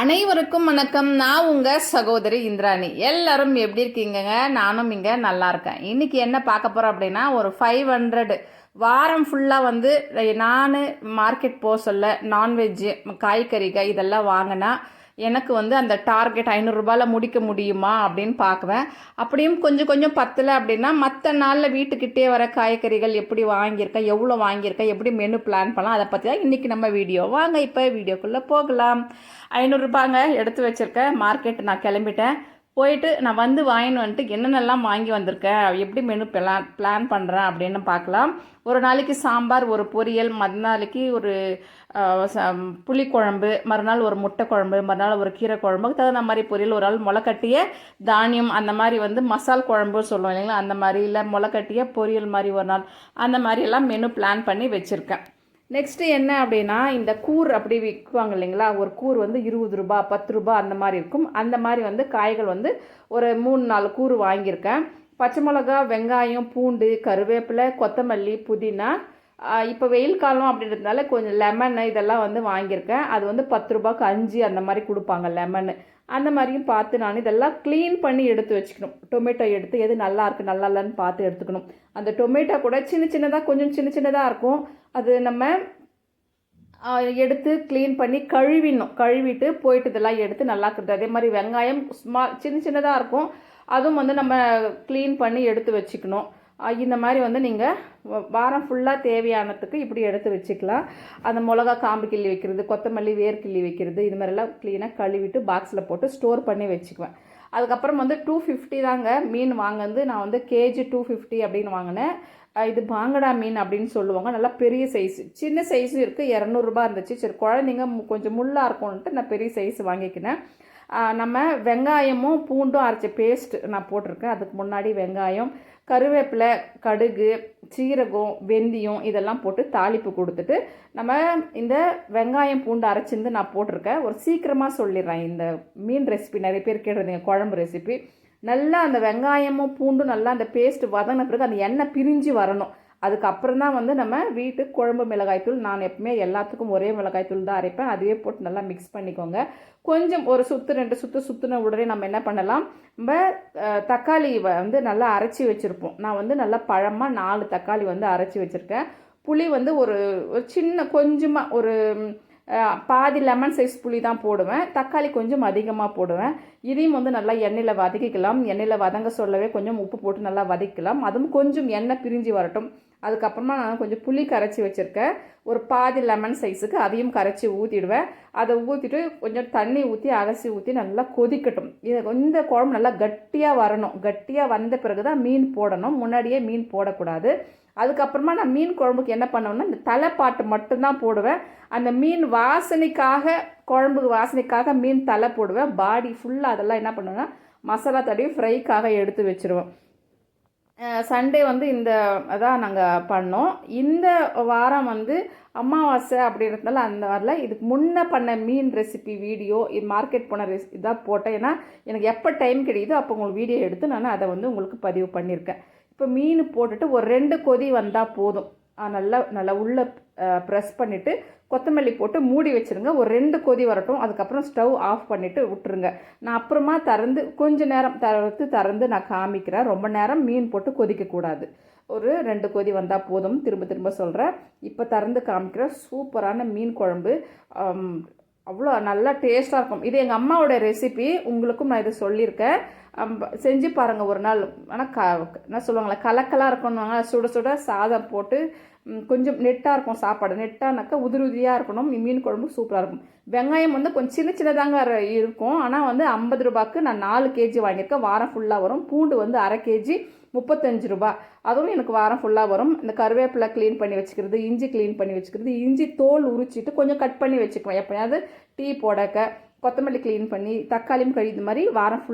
அனைவருக்கும் வணக்கம். நான் உங்கள் சகோதரி இந்திராணி. எல்லாரும் எப்படி இருக்கீங்கங்க? நானும் இங்கே நல்லா இருக்கேன். இன்றைக்கி என்ன பார்க்க போகிறோம் அப்படின்னா ஒரு ஃபைவ் ஹண்ட்ரடு வாரம் ஃபுல்லாக வந்து நான் மார்க்கெட் போக சொல்ல நான்வெஜ்ஜு காய்கறிகள் இதெல்லாம் வாங்கினா எனக்கு வந்து அந்த டார்கெட் ஐநூறுரூபாவில் முடிக்க முடியுமா அப்படின்னு பார்க்குவேன். அப்படியும் கொஞ்சம் கொஞ்சம் பத்தலை அப்படின்னா மற்ற நாளில் வீட்டுக்கிட்டே வர காய்கறிகள் எப்படி வாங்கியிருக்கேன் எவ்வளோ வாங்கியிருக்கேன் எப்படி மெனு பிளான் பண்ணலாம் அதை பற்றி தான் இன்றைக்கி நம்ம வீடியோ. வாங்க இப்போ வீடியோக்குள்ளே போகலாம். ஐநூறுரூபாங்க எடுத்து வச்சுருக்கேன் மார்க்கெட் நான் கிளம்பிட்டேன். போயிட்டு நான் வந்து வாங்கின்னு வந்துட்டு என்னென்னலாம் வாங்கி வந்திருக்கேன் எப்படி மெனு பிளான் பிளான் பண்ணுறேன் அப்படின்னு பார்க்கலாம். ஒரு நாளைக்கு சாம்பார் ஒரு பொரியல் மறுநாளைக்கு ஒரு ச- புளிக்குழம்பு மறுநாள் ஒரு முட்டை குழம்பு மறுநாள் ஒரு கீரை குழம்புக்கு தகுந்த மாதிரி பொரியல். ஒரு நாள் முளைக்கட்டிய தானியம் அந்த மாதிரி வந்து மசால் குழம்பு சொல்லுவோம் இல்லைங்களா? அந்த மாதிரி இல்லை முளைக்கட்டிய பொரியல் மாதிரி ஒரு நாள். அந்த மாதிரி எல்லாம் மெனு பிளான் பண்ணி வச்சுருக்கேன். நெக்ஸ்ட்டு என்ன அப்படின்னா இந்த கூர் அப்படி விற்குவாங்க இல்லைங்களா? ஒரு கூர் வந்து இருபது ரூபா பத்து ரூபா அந்த மாதிரி இருக்கும். அந்த மாதிரி வந்து காய்கள் வந்து ஒரு மூணு நாலு கூறு வாங்கியிருக்கேன். பச்சை மிளகா வெங்காயம் பூண்டு கருவேப்பிலை கொத்தமல்லி புதினா. இப்போ வெயில் காலம் அப்படின்றதுனால கொஞ்சம் லெமன் இதெல்லாம் வந்து வாங்கியிருக்கேன். அது வந்து பத்து ரூபாய்க்கு அஞ்சு அந்த மாதிரி கொடுப்பாங்க லெமன். அந்த மாதிரியும் பார்த்து நான் இதெல்லாம் க்ளீன் பண்ணி எடுத்து வச்சுக்கணும். டொமேட்டோ எடுத்து எது நல்லா இருக்குது நல்லா இல்லைன்னு பார்த்து எடுத்துக்கணும். அந்த டொமேட்டோ கூட சின்ன சின்னதாக கொஞ்சம் சின்ன சின்னதாக இருக்கும். அது நம்ம எடுத்து க்ளீன் பண்ணி கழுவிடணும். கழுவிட்டு போயிட்டு இதெல்லாம் எடுத்து நல்லா இருக்குது அதே மாதிரி வெங்காயம் ஸ்மால் சின்ன சின்னதாக இருக்கும். அதுவும் வந்து நம்ம க்ளீன் பண்ணி எடுத்து வச்சுக்கணும். இந்த மாதிரி வந்து நீங்கள் வாரம் ஃபுல்லாக தேவையானதுக்கு இப்படி எடுத்து வச்சுக்கலாம். அந்த மிளகா காம்பு கிள்ளி வைக்கிறது கொத்தமல்லி வேர் கிள்ளி வைக்கிறது இது மாதிரிலாம் க்ளீனாக கழுவிட்டு பாக்ஸில் போட்டு ஸ்டோர் பண்ணி வச்சுக்குவேன். அதுக்கப்புறம் வந்து டூ ஃபிஃப்டி தாங்க மீன் வாங்கினது. நான் வந்து கேஜி டூ ஃபிஃப்டி அப்படின்னு வாங்கினேன். இது பாங்கடா மீன் அப்படின்னு சொல்லுவாங்க. நல்லா பெரிய சைஸ் சின்ன சைஸும் இருக்குது இரநூறுபா இருந்துச்சு. சரி குழந்தைங்க மு- கொஞ்சம் முள்ளாக இருக்கும்ன்ட்டு நான் பெரிய சைஸ் வாங்கிக்கினேன். நம்ம வெங்காயமும் பூண்டும் அரைச்ச பேஸ்ட் நான் போட்டிருக்கேன். அதுக்கு முன்னாடி வெங்காயம் கருவேப்பிலை கடுகு சீரகம் வெந்தயம் இதெல்லாம் போட்டு தாளிப்பு கொடுத்துட்டு நம்ம இந்த வெங்காயம் பூண்டு அரைச்சிருந்து நான் போட்டிருக்கேன். ஒரு சீக்கிரமாக சொல்லிடுறேன். இந்த மீன் ரெசிபி நிறைய பேர் கேட்டிருந்தீங்க குழம்பு ரெசிபி நல்லா அந்த வெங்காயமும் பூண்டும் நல்லா அந்த பேஸ்ட் வதங்கின பிறகு அந்த எண்ணெய் பிரிஞ்சு வரணும். அதுக்கப்புறம் தான் வந்து நம்ம வீட்டு குழம்பு மிளகாய்த்தூள் நான் எப்பவுமே எல்லாத்துக்கும் ஒரே மிளகாய்த்தூள் தான் அரைப்பேன். அதுவே போட்டு நல்லா மிக்ஸ் பண்ணிக்கோங்க. கொஞ்சம் ஒரு சுத்து ரெண்டு சுற்று சுற்றின உடனே நம்ம என்ன பண்ணலாம்? நம்ம தக்காளி வ- வந்து நல்லா அரைச்சி வச்சுருப்போம். நான் வந்து நல்லா பழமாக நாலு தக்காளி வந்து அரைச்சி வச்சுருக்கேன். புளி வந்து ஒரு ஒரு சின்ன கொஞ்சமாக ஒரு பாதி லெமன் சைஸ் புளி தான் போடுவேன். தக்காளி கொஞ்சம் அதிகமாக போடுவேன். இதையும் வந்து நல்லா எண்ணெயில் வதக்கிக்கலாம். எண்ணெயில் வதங்க சொல்லவே கொஞ்சம் உப்பு போட்டு நல்லா வதக்கலாம் அதுவும் கொஞ்சம் எண்ணெய் பிரிஞ்சு வரட்டும். அதுக்கப்புறமா நான் கொஞ்சம் புளி கரைச்சி வச்சுருக்கேன். ஒரு பாதி லெமன் சைஸுக்கு அதையும் கரைச்சி ஊற்றிடுவேன் அதை ஊற்றிட்டு கொஞ்சம் தண்ணி ஊற்றி அலசி ஊற்றி நல்லா கொதிக்கட்டும். இதை இந்த குழம்பு நல்லா கட்டியாக வரணும். கட்டியாக வந்த பிறகு தான் மீன் போடணும். முன்னாடியே மீன் போடக்கூடாது. அதுக்கப்புறமா நான் மீன் குழம்புக்கு என்ன பண்ணுவேன்னா இந்த தலைப்பாட்டு மட்டும்தான் போடுவேன். அந்த மீன் வாசனைக்காக குழம்புக்கு வாசனைக்காக மீன் தலை போடுவேன். பாடி ஃபுல்லாக அதெல்லாம் என்ன பண்ணுவேன்னா மசாலா தடவி ஃப்ரைக்காக எடுத்து வச்சுருவேன். சண்டே வந்து இந்த அதான் நாங்கள் பண்ணோம். இந்த வாரம் வந்து அமாவாசை அப்படின்றதுனால அந்த வரல. இதுக்கு முன்னே பண்ண மீன் ரெசிபி வீடியோ இது மார்க்கெட் போன ரெசி இதாக போட்டேன். ஏன்னா எனக்கு எப்போ டைம் கிடைக்குதோ அப்போ உங்களுக்கு வீடியோ எடுத்து நான் அதை வந்து உங்களுக்கு பதிவு பண்ணியிருக்கேன். இப்போ மீன் போட்டுட்டு ஒரு ரெண்டு கொதி வந்தால் போதும். நல்லா நல்லா உள்ளே ப்ரெஸ் பண்ணிவிட்டு கொத்தமல்லி போட்டு மூடி வச்சுருங்க. ஒரு ரெண்டு கொதி வரட்டும். அதுக்கப்புறம் ஸ்டவ் ஆஃப் பண்ணிவிட்டு விட்டுருங்க. நான் அப்புறமா திறந்து கொஞ்ச நேரம் தவிர்த்து திறந்து நான் காமிக்கிறேன். ரொம்ப நேரம் மீன் போட்டு கொதிக்கக்கூடாது ஒரு ரெண்டு கொதி வந்தால் போதும். திரும்ப திரும்ப சொல்கிறேன் இப்போ திறந்து காமிக்கிறேன் சூப்பரான மீன் குழம்பு. அவ்வளோ நல்லா டேஸ்ட்டாக இருக்கும். இது எங்கள் அம்மாவோட ரெசிபி உங்களுக்கும் நான் இதை சொல்லியிருக்கேன். செஞ்சு பாருங்கள் ஒரு நாள். ஆனால் க என்ன சொல்லுவாங்களே கலக்கலாக இருக்கணுவாங்க சுட சுட சாதம் போட்டு கொஞ்சம் நெட்டாக இருக்கும் சாப்பாடு. நெட்டானாக்கா உதிரி உதிரியாக இருக்கணும். மீன் குழம்பு சூப்பராக இருக்கும். வெங்காயம் வந்து கொஞ்சம் சின்ன சின்னதாங்க இருக்கும். ஆனால் வந்து ஐம்பது ரூபாய்க்கு நான் நாலு கேஜி வாங்கியிருக்கேன். வாரம் ஃபுல்லாக வரும். பூண்டு வந்து அரை கேஜி முப்பத்தஞ்சு ரூபா. அதுவும் எனக்கு வாரம் ஃபுல்லாக வரும். இந்த கருவேப்பிலை க்ளீன் பண்ணி வச்சுக்கிறது இஞ்சி க்ளீன் பண்ணி வச்சுக்கிறது இஞ்சி தோல் உரிச்சிட்டு கொஞ்சம் கட் பண்ணி வச்சுக்குவேன். எப்போயாவது டீ போடக்க கொத்தமல்லி க்ளீன் பண்ணி தக்காளியும் கழி இந்த மாதிரி வாரம் ஃபுல்